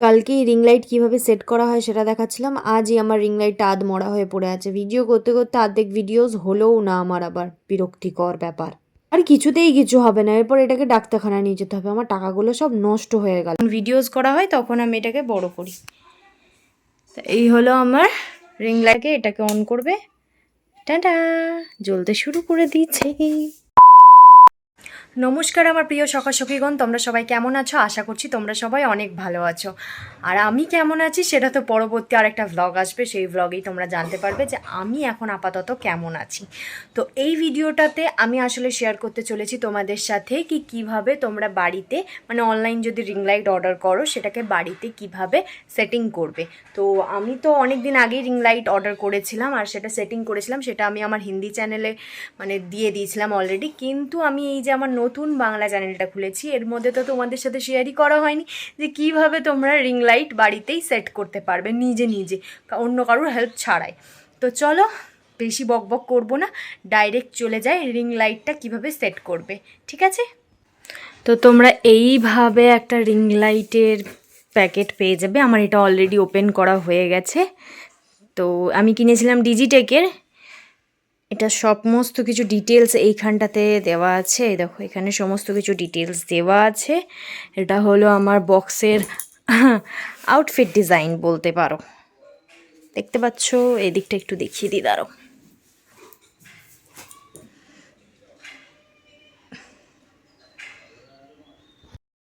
কালকেই ring light কীভাবে set করা হয় সেটা দেখাচ্ছিলাম। আজই আমার রিং লাইটটা আধ মরা হয়ে পড়ে আছে। ভিডিও করতে করতে অর্ধেক ভিডিওস হলেও না আমার আবার বিরক্তিকর ব্যাপার। আর কিছুতেই কিছু হবে না। এরপর এটাকে ডাক্তারখানায় নিয়ে যেতে হবে। আমার টাকাগুলো সব নষ্ট হয়ে গেল। ভিডিওস করা হয় তখন আমি এটাকে বড় করি। তা এই হলো আমার রিং লাইটকে এটাকে অন করবে। টাটা! জ্বলতে শুরু করে দিয়েছে। নমস্কার আমার প্রিয় সখা সখীগণ তোমরা সবাই কেমন আছো? আশা করছি তোমরা সবাই অনেক ভালো আছো। আর আমি কেমন আছি সেটা তো পরবর্তী আর একটা ভ্লগ আসবে, সেই ভ্লগেই তোমরা জানতে পারবে যে আমি এখন আপাতত কেমন আছি। তো এই ভিডিওটাতে আমি আসলে শেয়ার করতে চলেছি তোমাদের সাথে কি কীভাবে তোমরা বাড়িতে মানে অনলাইন যদি রিং লাইট অর্ডার করো, সেটাকে বাড়িতে কীভাবে সেটিং করবে। তো আমি তো অনেক দিন আগেই রিং লাইট অর্ডার করেছিলাম, আর সেটা সেটিং করেছিলাম, সেটা আমি আমার হিন্দি চ্যানেলে মানে দিয়ে দিয়েছিলাম অলরেডি কিন্তু আমি এই যে আমার নতুন বাংলা চ্যানেলটা খুলেছি। এর মধ্যে তো তোমাদের সাথে শেয়ারই করা হয়নি যে কীভাবে তোমরা রিং লাইট বাড়িতেই সেট করতে পারবে নিজে নিজে অন্য কারোর হেল্প ছাড়াই। তো চলো, বেশি বক বক করব না ডাইরেক্ট চলে যায় রিং লাইটটা কীভাবে সেট করবে, ঠিক আছে? তো তোমরা এইভাবে একটা রিং লাইটের প্যাকেট পেয়ে যাবে। আমার এটা অলরেডি ওপেন করা হয়ে গেছে। তো আমি কিনেছিলাম ডিজিটেকের এটা সমস্ত কিছু ডিটেলস এইখানটাতে দেওয়া আছে। দেখো, এখানে সমস্ত কিছু ডিটেলস দেওয়া আছে। এটা হলো আমার বক্সের আউটফিট ডিজাইন বলতে পারো। দেখতে পাচ্ছ? এই দিকটা একটু দেখিয়ে দিই দাঁড়ো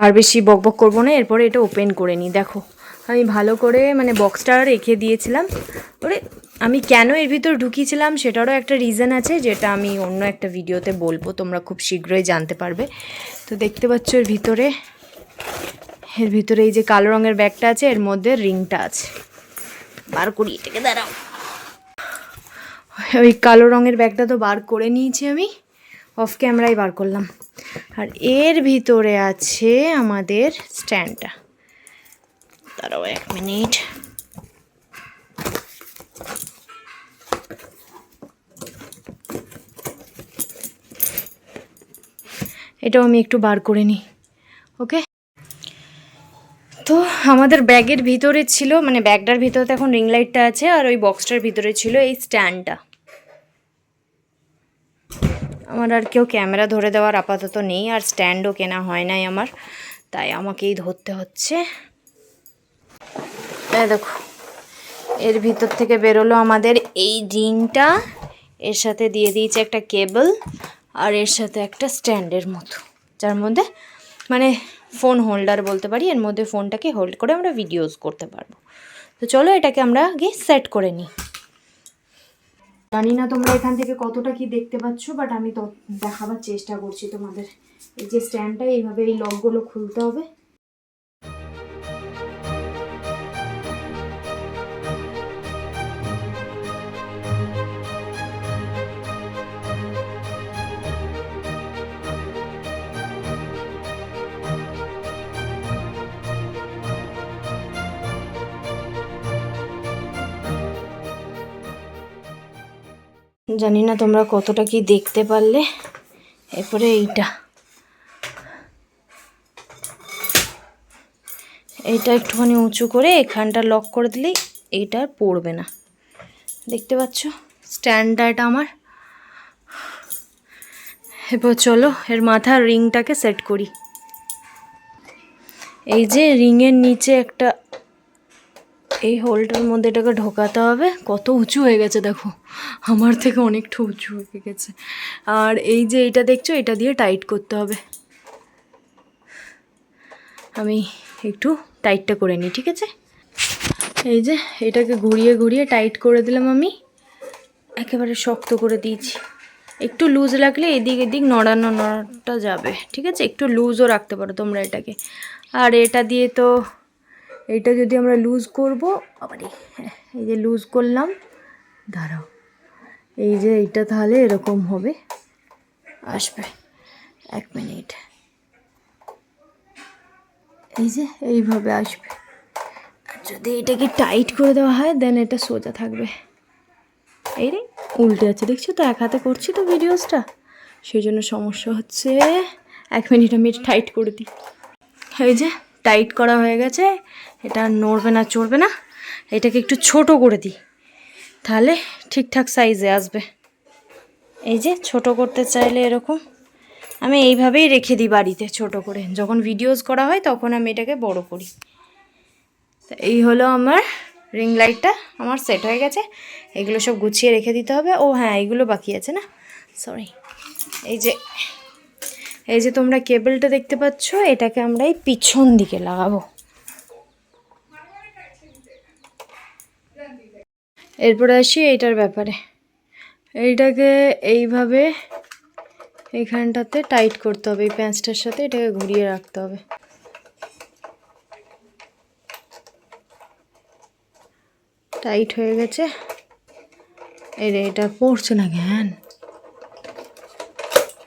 আর বেশি বকবক করব না, এরপরে এটা ওপেন করে নিই, দেখো। আমি ভালো করে মানে বক্সটা রেখে দিয়েছিলাম। ওরে, আমি কেন এর ভিতর ঢুকিয়েছিলাম সেটারও একটা রিজন আছে, যেটা আমি অন্য একটা ভিডিওতে বলব, তোমরা খুব শীঘ্রই জানতে পারবে। তো দেখতে পাচ্ছ এর ভিতরে এর ভিতরে এই যে কালো রঙের ব্যাগটা আছে, এর মধ্যে রিংটা আছে। বার করি এটাকে, দাঁড়াও। ওই কালো রঙের ব্যাগটা তো বার করে নিয়েছি আমি অফ ক্যামেরায় বার করলাম। আর এর ভিতরে আছে আমাদের স্ট্যান্ডটা দাঁড়াও এক মিনিট এটাও আমি একটু বার করে নিই, ওকে? তো আমাদের ব্যাগের ভিতরে ছিল মানে ব্যাগটার ভিতরে এখন রিং লাইটটা আছে আর ওই বক্সটার ভিতরে ছিল এই স্ট্যান্ডটা আমার আর কেউ ক্যামেরা ধরে দেওয়ার আপাতত নেই আর স্ট্যান্ডও কেনা হয় নাই আমার, তাই আমাকেই ধরতে হচ্ছে। এই দেখো, এর ভিতর থেকে বেরোলো আমাদের এই রিংটা এর সাথে দিয়ে দিয়েছে একটা কেবল আর এর সাথে একটা স্ট্যান্ডের মতো, যার মধ্যে মানে ফোন হোল্ডার বলতে পারি, এর মধ্যে ফোনটাকে হোল্ড করে আমরা ভিডিওস করতে পারব। তো চলো এটাকে আমরা আগে সেট করে নিই। জানি না তোমরা এখান থেকে কতটা কি দেখতে পাচ্ছ বাট আমি তো দেখাবার চেষ্টা করছি তোমাদের। এই যে স্ট্যান্ডটা এইভাবে এই লকগুলো খুলতে হবে। জানি না তোমরা কতটা কি দেখতে পারলে। এরপরে এইটা। এইটা একটুখানি উঁচু করে এখানটা লক করে দিলেই এইটা পড়বে না। দেখতে পাচ্ছ? স্ট্যান্ডটা এটা আমার। এবার চলো, এর মাথার রিংটাকে সেট করি। এই যে রিংয়ের নিচে একটা এই হোলটার মধ্যে এটাকে ঢোকাতে হবে। কত উঁচু হয়ে গেছে দেখো। আমার থেকে অনেকটা উঁচু হয়ে গেছে। আর এই যে এটা দেখছ, এটা দিয়ে টাইট করতে হবে। আমি একটু টাইটটা করে নিই, ঠিক আছে? এই যে এটাকে ঘুরিয়ে ঘুরিয়ে টাইট করে দিলাম আমি। একেবারে শক্ত করে দিয়েছি। একটু লুজ রাখলে এদিক এদিক নড়ানো নড়াটা যাবে, ঠিক আছে? একটু লুজও রাখতে পারো তোমরা এটাকে। আর এটা দিয়ে তো এটা যদি আমরা লুজ করব আবারই হ্যাঁ এই যে লুজ করলাম, দাঁড়াও, এই যে এইটা তাহলে এরকম হবে, আসবে, এক মিনিট, এই যে এইভাবে আসবে যদি এটাকে টাইট করে দেওয়া হয় দেন এটা সোজা থাকবে, এই রে, উল্টে আছে দেখছ তো, এক হাতে করছি তো ভিডিওসটা সেই জন্য সমস্যা হচ্ছে, এক মিনিট আমি টাইট করে দিই, এই যে টাইট করা হয়ে গেছে। এটা নড়বে না, চড়বে না। এটাকে একটু ছোট করে দিই। তাহলে ঠিকঠাক সাইজে আসবে। এই যে ছোট করতে চাইলে এরকম। আমি এইভাবেই রেখে দিই বাড়িতে ছোট করে। যখন ভিডিওস করা হয় তখন আমি এটাকে বড় করি। তো এই হলো আমার রিং লাইটটা আমার সেট হয়ে গেছে। এগুলো সব গুছিয়ে রেখে দিতে হবে। ও হ্যাঁ এগুলো বাকি আছে না? সরি এই যে এই যে তোমরা কেবলটা দেখতে পাচ্ছ, এটাকে আমরা এই পিছন দিকে লাগাবো। এরপরে আসি এইটার ব্যাপারে। এইটাকে এইভাবে এইখানটাতে টাইট করতে হবে, এই প্যাঁচটার সাথে এটাকে ঘুরিয়ে রাখতে হবে। টাইট হয়ে গেছে। এই এটা পড়ছে না জ্ঞান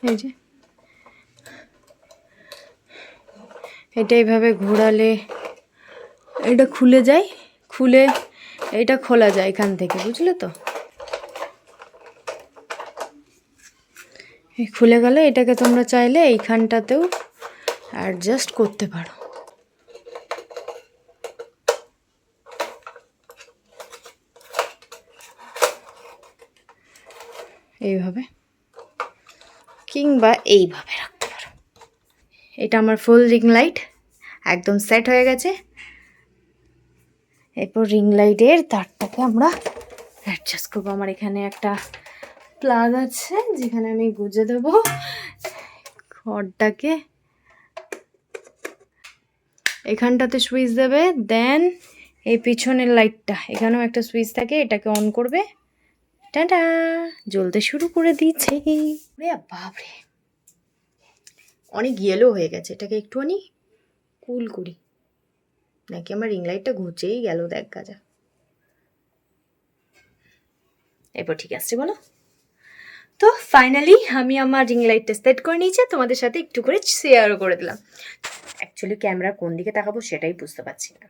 এই যে। এটা এইভাবে ঘোরালে এটা খুলে যায়, খুলে এটা খোলা যায় এখান থেকে, বুঝলে তো? খুলে গেলে এটাকে তোমরা চাইলে এইখানটাতেও অ্যাডজাস্ট করতে পারো। এইভাবে কিংবা এইভাবে পারো এটা আমার ফুল রিং লাইট একদম সেট হয়ে গেছে। এরপর রিং লাইটের তারটাকে আমরা অ্যাডজাস্ট করব। আমার এখানে একটা প্লাগ আছে, যেখানে আমি গুজে দেবো। খড়টাকে এখানটাতে সুইচ দেবে দেন এই পিছনের লাইটটা এখানেও একটা সুইচ থাকে, এটাকে অন করবে। টাটা! জ্বলতে শুরু করে দিয়েছে। বাপরে! অনেক ইয়েলো হয়ে গেছে, এটাকে একটুখানি কুল করি। নাকি আমার রিং লাইটটা ঘুচেই গেল, দেখ গাজা। এরপর ঠিক আছে বলো। তো ফাইনালি আমি আমার রিং লাইটটা সেট করে নিয়েছি তোমাদের সাথে একটু করে শেয়ারও করে দিলাম। অ্যাকচুয়ালি ক্যামেরা কোন দিকে তাকাবো সেটাই বুঝতে পারছি না।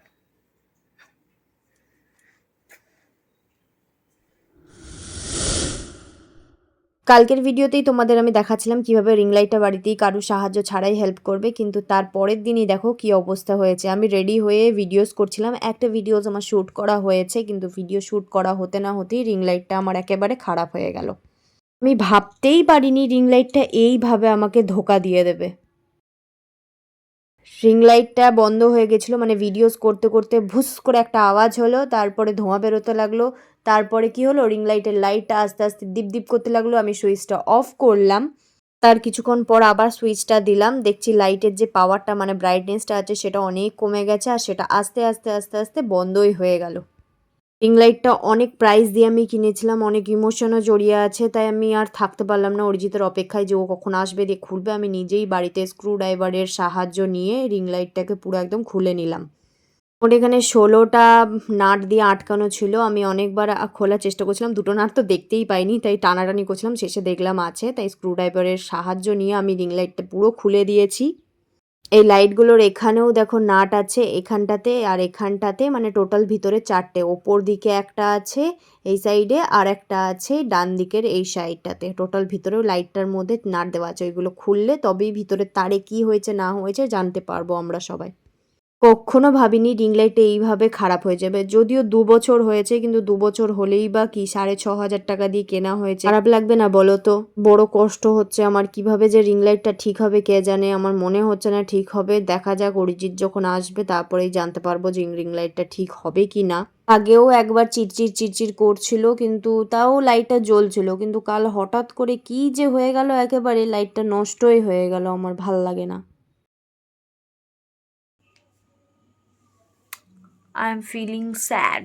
কালকের ভিডিওতেই তোমাদের আমি দেখাচ্ছিলাম কীভাবে রিং লাইটটা বাড়িতেই কারুর সাহায্য ছাড়াই হেল্প করবে, কিন্তু তার পরের দিনই দেখো কি অবস্থা হয়েছে। আমি রেডি হয়ে ভিডিওস করছিলাম। একটা ভিডিওস আমার শ্যুট করা হয়েছে, কিন্তু ভিডিও শ্যুট করা হতে না হতেই রিং লাইটটা আমার একেবারে খারাপ হয়ে গেল। আমি ভাবতেই পারিনি রিং লাইটটা এইভাবে আমাকে ধোকা দিয়ে দেবে। রিং লাইটটা বন্ধ হয়ে গেছিল মানে ভিডিওস করতে করতে ভুস করে একটা আওয়াজ হলো, তারপরে ধোঁয়া বেরোতে লাগল, তারপরে কি হলো? রিং লাইটের লাইটটা আস্তে আস্তে দিপ দীপ করতে লাগল, আমি সুইচটা অফ করলাম। তার কিছুক্ষণ পর আবার সুইচটা দিলাম, দেখছি লাইটের যে পাওয়ারটা মানে ব্রাইটনেসটা আছে, সেটা অনেক কমে গেছে, আর সেটা আস্তে আস্তে আস্তে আস্তে বন্ধই হয়ে গেল। রিং লাইটটা অনেক প্রাইস দিয়ে আমি কিনেছিলাম, অনেক ইমোশনও জড়িয়ে আছে, তাই আমি আর থাকতে পারলাম না অরিজিতের অপেক্ষায় যে ও কখন আসবে দিয়ে খুলবে। আমি নিজেই বাড়িতে স্ক্রু ড্রাইভারের সাহায্য নিয়ে রিং লাইটটাকে পুরো একদম খুলে নিলাম। ওর এখানে ষোলোটা নাট দিয়ে আটকানো ছিল। আমি অনেকবার খোলার চেষ্টা করছিলাম, দুটো নাট তো দেখতেই পাইনি, তাই টানাটানি করছিলাম, শেষে দেখলাম আছে, তাই স্ক্রু ড্রাইভারের সাহায্য নিয়ে আমি রিং লাইটটা পুরো খুলে দিয়েছি। এই লাইটগুলোর এখানেও দেখো নাট আছে এখানটাতে আর এখানটাতে মানে টোটাল ভিতরে চারটে। ওপর দিকে একটা আছে এই সাইডে আর একটা আছে ডান দিকের এই সাইডটাতে। টোটাল ভিতরেও লাইটটার মধ্যে নাট দেওয়া আছে। ওইগুলো খুললে তবেই ভিতরে তারে কি হয়েছে না হয়েছে জানতে পারব আমরা সবাই। কখনো ভাবিনি রিং লাইট এইভাবে খারাপ হয়ে যাবে। যদিও দু বছর হয়েছে, কিন্তু দু বছর হলেই বা কি সাড়ে ছ হাজার টাকা দিয়ে কেনা হয়েছে। খারাপ লাগবে না বলো তো? বড় কষ্ট হচ্ছে আমার। কীভাবে যে রিং লাইটটা ঠিক হবে কে জানে? আমার মনে হচ্ছে না ঠিক হবে। দেখা যাক অরিজিৎ যখন আসবে, তারপরেই জানতে পারব যে রিং লাইটটা ঠিক হবে কি না। আগেও একবার চিরচির চিরচির করছিল, কিন্তু তাও লাইটটা জ্বলছিল। কিন্তু কাল হঠাৎ করে কি যে হয়ে গেল, একেবারে লাইটটা নষ্টই হয়ে গেল। আমার ভালো লাগে না। আই এম ফিলিং স্যাড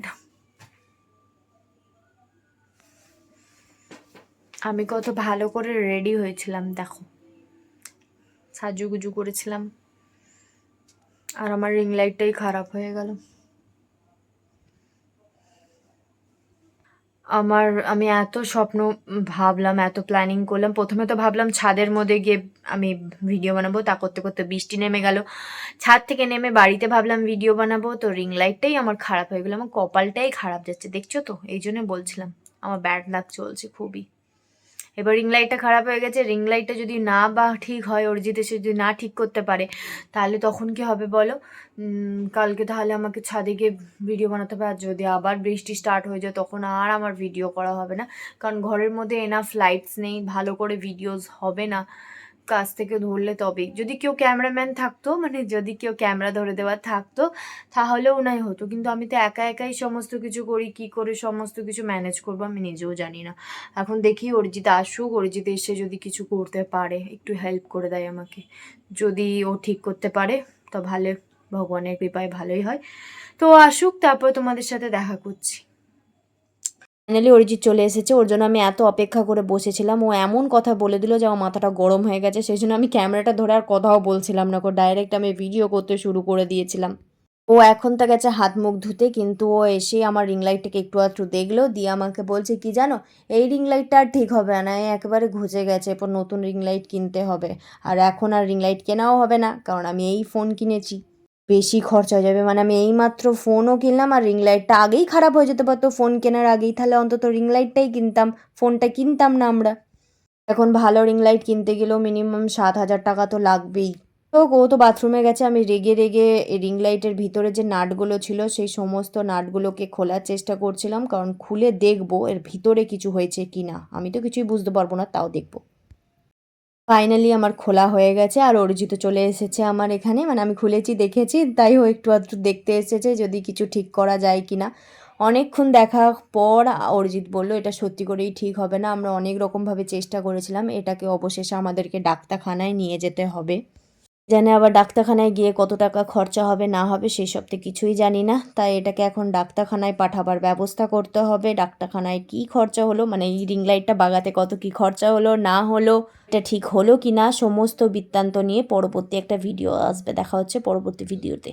আমি কত ভালো করে রেডি হয়েছিলাম, দেখো। সাজুগুজু করেছিলাম। আর আমার রিং লাইটটাই খারাপ হয়ে গেল। আমার, আমি এত স্বপ্ন ভাবলাম, এত প্ল্যানিং করলাম। প্রথমে তো ভাবলাম ছাদের মধ্যে গিয়ে আমি ভিডিও বানাবো, তা করতে করতে বৃষ্টি নেমে গেল। ছাদ থেকে নেমে বাড়িতে ভাবলাম ভিডিও বানাবো, তো রিং লাইটটাই আমার খারাপ হয়ে গেলো। আমার কপালটাই খারাপ যাচ্ছে, দেখছ তো? এই জন্য বলছিলাম, আমার ব্যাড লাক চলছে খুবই। এবার রিং লাইটটা খারাপ হয়ে গেছে রিং লাইটটা যদি না বা ঠিক হয়, অরিজিৎ এসে যদি না ঠিক করতে পারে, তাহলে তখন কি হবে বলো? কালকে তাহলে আমাকে ছাদে গিয়ে ভিডিও বানাতে হবে, আর যদি আবার বৃষ্টি স্টার্ট হয়ে যায়, তখন আর আমার ভিডিও করা হবে না। কারণ ঘরের মধ্যে এনাফ লাইটস নেই, ভালো করে ভিডিওস হবে না। কাছ থেকে ধরলে তবেই। যদি কেউ ক্যামেরাম্যান থাকতো মানে যদি কেউ ক্যামেরা ধরে দেওয়ার থাকতো, তাহলেও নাই হতো। কিন্তু আমি তো একা একাই সমস্ত কিছু করি, কি করে সমস্ত কিছু ম্যানেজ করব আমি নিজেও জানি না। এখন দেখি অরিজিৎ আসুক, অরিজিৎ এসে যদি কিছু করতে পারে, একটু হেল্প করে দেয় আমাকে। যদি ও ঠিক করতে পারে, তো ভালো, ভগবানের কৃপায় ভালোই হয়। তো আসুক, তারপর তোমাদের সাথে দেখা করছি। ফাইনালি অরিজিৎ চলে এসেছে। ওর জন্য আমি এত অপেক্ষা করে বসেছিলাম। ও এমন কথা বলে দিল যে আমার মাথাটা গরম হয়ে গেছে। সেই জন্য আমি ক্যামেরাটা ধরে আর কথাও বলছিলাম না। ডাইরেক্ট আমি ভিডিও করতে শুরু করে দিয়েছিলাম। ও এখন তো গেছে হাত মুখ ধুতে কিন্তু ও এসে আমার রিং লাইটটাকে একটু আধটু দেখল। দিয়ে আমাকে বলছে, কি জানো? এই রিং লাইটটা আর ঠিক হবে না। এ একেবারে ঘুচে গেছে। এরপর নতুন রিং লাইট কিনতে হবে। আর এখন আর রিং লাইট কেনাও হবে না। কারণ আমি এই ফোন কিনেছি। বেশি খরচা হয়ে যাবে। মানে আমি এইমাত্র ফোনও কিনলাম আর রিং লাইটটা আগেই খারাপ হয়ে যেতে পারতো। ফোন কেনার আগেই তাহলে অন্তত রিং লাইটটাই কিনতাম। ফোনটা কিনতাম না আমরা। এখন ভালো রিং লাইট কিনতে গেলেও মিনিমাম সাত হাজার টাকা তো লাগবেই। তো ও তো বাথরুমে গেছে। আমি রেগে রেগে রিং লাইটের ভিতরে যে নাটগুলো ছিল, সেই সমস্ত নাটগুলোকে খোলার চেষ্টা করছিলাম। কারণ খুলে দেখব এর ভিতরে কিছু হয়েছে কি না আমি তো কিছুই বুঝতে পারব না, তাও দেখব। ফাইনালি আমার খোলা হয়ে গেছে আর অরিজিৎ চলে এসেছে আমার এখানে। মানে আমি খুলেছি, দেখেছি, তাই ও একটু আধটু দেখতে এসেছে যদি কিছু ঠিক করা যায় কি না অনেকক্ষণ দেখার পর অরিজিৎ বলল, এটা সত্যি করেই ঠিক হবে না, আমরা অনেক রকমভাবে চেষ্টা করেছিলাম, এটাকে অবশেষে আমাদেরকে ডাক্তারখানায় নিয়ে যেতে হবে। জানে আবার ডাক্তারখানায় গিয়ে কত টাকা খরচা হবে, না হবে সেই সব তো কিছুই জানি না। তাই এটাকে এখন ডাক্তারখানায় পাঠাবার ব্যবস্থা করতে হবে। ডাক্তারখানায় কি খরচা হলো মানে এই রিং লাইটটা বাগাতে কত কি খরচা হলো, না হলো, এটা ঠিক হলো কি না সমস্ত বৃত্তান্ত নিয়ে পরবর্তী একটা ভিডিও আসবে। দেখা হচ্ছে পরবর্তী ভিডিওতে